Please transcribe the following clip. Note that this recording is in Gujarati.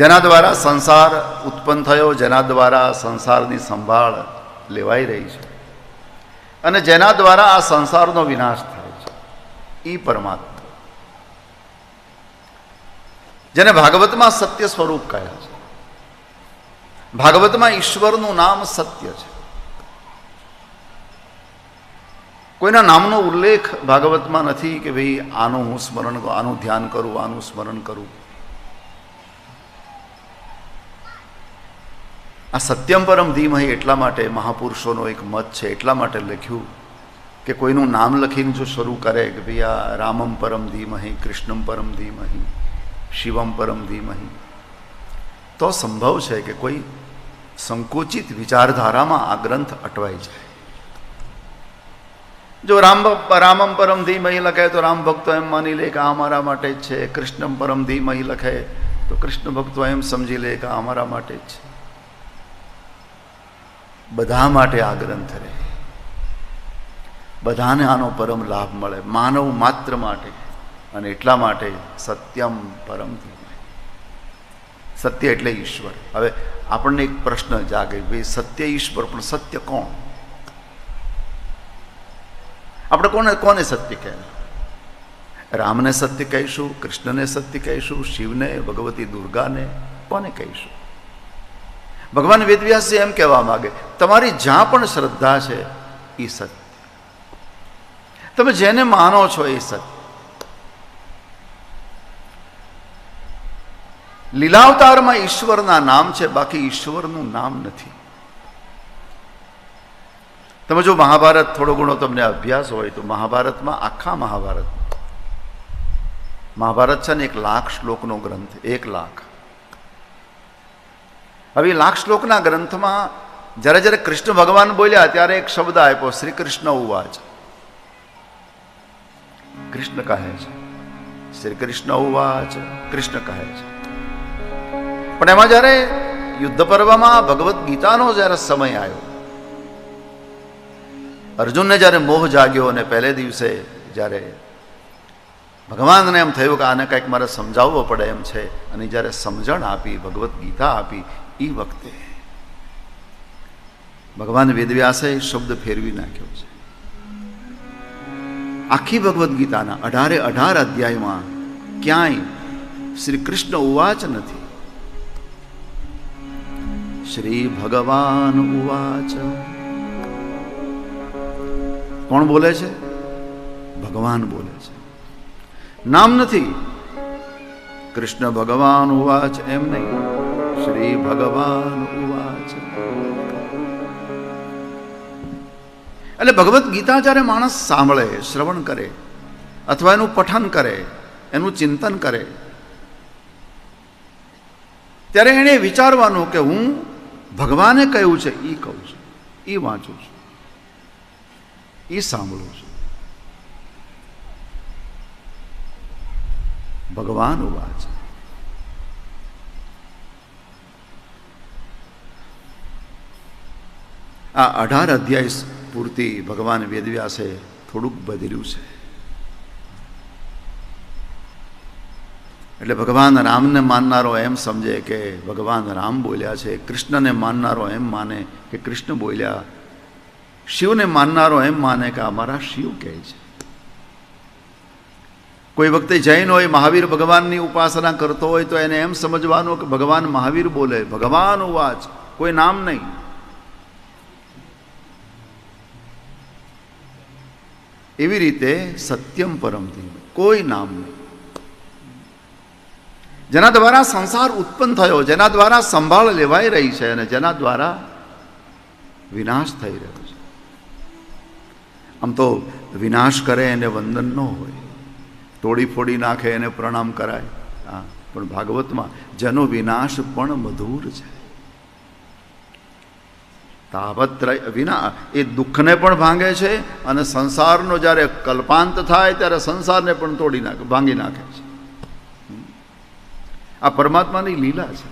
જેના દ્વારા સંસાર ઉત્પન્ન થયો, જેના દ્વારા સંસારની સંભાળ લેવાઈ રહી છે. અને જેના દ્વારા આ સંસારનો વિનાશ થાય છે. એ પરમાત્મા. જેને ભાગવતમાં સત્ય સ્વરૂપ કહ્યા છે. ભાગવતમાં ઈશ્વરનું નામ સત્ય છે. કોઈના નામનો ઉલ્લેખ ભાગવતમાં નથી કે ભાઈ આનું હું સ્મરણ આનું ધ્યાન કરું, આનું સ્મરણ કરું. આ સત્યમ પરમ ધીમહી એટલા માટે મહાપુરુષોનો એક મત છે, એટલા માટે લખ્યું કે કોઈનું નામ લખીને જો શરૂ કરે કે ભાઈ આ રામમ પરમ ધીમહી કૃષ્ણમ પરમ ધીમહી શિવમ પરમ ધીમહી તો સંભવ છે કે કોઈ સંકુચિત વિચારધારામાં આ ગ્રંથ અટવાઈ જાય. જો રામ રામમ પરમ ધીમહી લખે તો રામ ભક્તો એમ માની લે કે આ અમારા માટે જ છે, કૃષ્ણમ પરમ ધીમહી લખે તો કૃષ્ણ ભક્તો એમ સમજી લે કે આ અમારા માટે જ છે. બધા માટે આ ગ્રંથ રહે. બધાને આનો પરમ લાભ મળે. માનવ માત્ર માટે અને એટલા માટે સત્યમ પરમ સત્ય એટલે ઈશ્વર. હવે આપણને એક પ્રશ્ન જાગે ભાઈ, સત્ય ઈશ્વર, પણ સત્ય કોણ? આપણે કોને કોને સત્ય કહેવાય? રામને સત્ય કહીશું, કૃષ્ણને સત્ય કહીશું, શિવને, ભગવતી દુર્ગાને કોને કહીશું? ભગવાન વેદવ્યાસજી એમ કહેવા માગે, તમારી જ્યાં પણ શ્રદ્ધા છે, એ સત્ય તમે જેને માનો છો એ સત્ય લીલાવતારમાં ઈશ્વરના નામ છે, બાકી ઈશ્વરનું નામ નથી. તમે જો મહાભારત થોડો ઘણો તમને અભ્યાસ હોય, તો મહાભારતમાં આખા મહાભારત મહાભારત છે ને એક લાખ શ્લોકનો ગ્રંથ, એક લાખ. હવે લાખ શ્લોકના ગ્રંથમાં જ્યારે જ્યારે કૃષ્ણ ભગવાન બોલ્યા ત્યારે એક શબ્દ આપ્યો શ્રી કૃષ્ણ ઉવાચ. કૃષ્ણ કહે છે શ્રી કૃષ્ણ ઉવાચ, કૃષ્ણ કહે છે. પણ એમાં જ્યારે યુદ્ધ પર્વમાં ભગવદ્ ગીતાનો જ્યારે સમય આવ્યો, અર્જુનને જ્યારે મોહ જાગ્યો અને પહેલે દિવસે જ્યારે ભગવાનને એમ થયું કે આને કંઈક મારે સમજાવવો પડે એમ છે, અને જ્યારે સમજણ આપી, ભગવદ્ ગીતા આપી એ વખતે ભગવાન વેદવ્યાસે શબ્દ ફેરવી નાખ્યો છે આખી ભગવદ્ ગીતાના અઢારે અઢાર અધ્યાયમાં ક્યાંય શ્રી કૃષ્ણ ઉવાચ નથી શ્રી ભગવાન ઉવાચ કોણ બોલે છે ભગવાન બોલે છે નામ નથી કૃષ્ણ ભગવાન ઉવાચ એમ નહીં શ્રી ભગવાન ઉવાચ એટલે ભગવદ્ ગીતા જ્યારે માણસ સાંભળે, શ્રવણ કરે, અથવા એનું પઠન કરે, એનું ચિંતન કરે, ત્યારે એણે વિચારવાનું કે હું ભગવાને કહ્યું છે એ કહું છું એ વાંચું છું એ સાંભળું છું. ભગવાન ઉવાચ. આ અઢાર અધ્યાય પૂરતી ભગવાન વેદવ્યાસે થોડુંક બદલ્યું છે. એટલે ભગવાન રામને માનનારો એમ સમજે કે ભગવાન રામ બોલ્યા છે, કૃષ્ણને માનનારો એમ માને કે કૃષ્ણ બોલ્યા, શિવને માનનારો એમ માને કે અમારા શિવ કહે છે. કોઈ વખતે જૈન હોય, મહાવીર ભગવાનની ઉપાસના કરતો હોય તો એને એમ સમજવાનું કે ભગવાન મહાવીર બોલે, ભગવાન ઉવાચ, કોઈ નામ નહીં. એવી રીતે સત્યમ પરમથી કોઈ નામ નહીં. જેના દ્વારા સંસાર ઉત્પન્ન થયો, જેના દ્વારા સંભાળ લેવાઈ રહી છે અને જેના દ્વારા વિનાશ થઈ રહ્યો છે. આમ તો વિનાશ કરે એને વંદન ન હોય. તોડી ફોડી નાખે એને પ્રણામ કરાય. હા, પણ ભાગવતમાં, જેનો વિનાશ પણ મધુર છે. તાવત્રય વિના એ દુઃખને પણ ભાંગે છે અને સંસારનો જ્યારે કલ્પાંત થાય ત્યારે સંસારને પણ તોડી નાખે, ભાંગી નાખે છે. આ પરમાત્માની લીલા છે.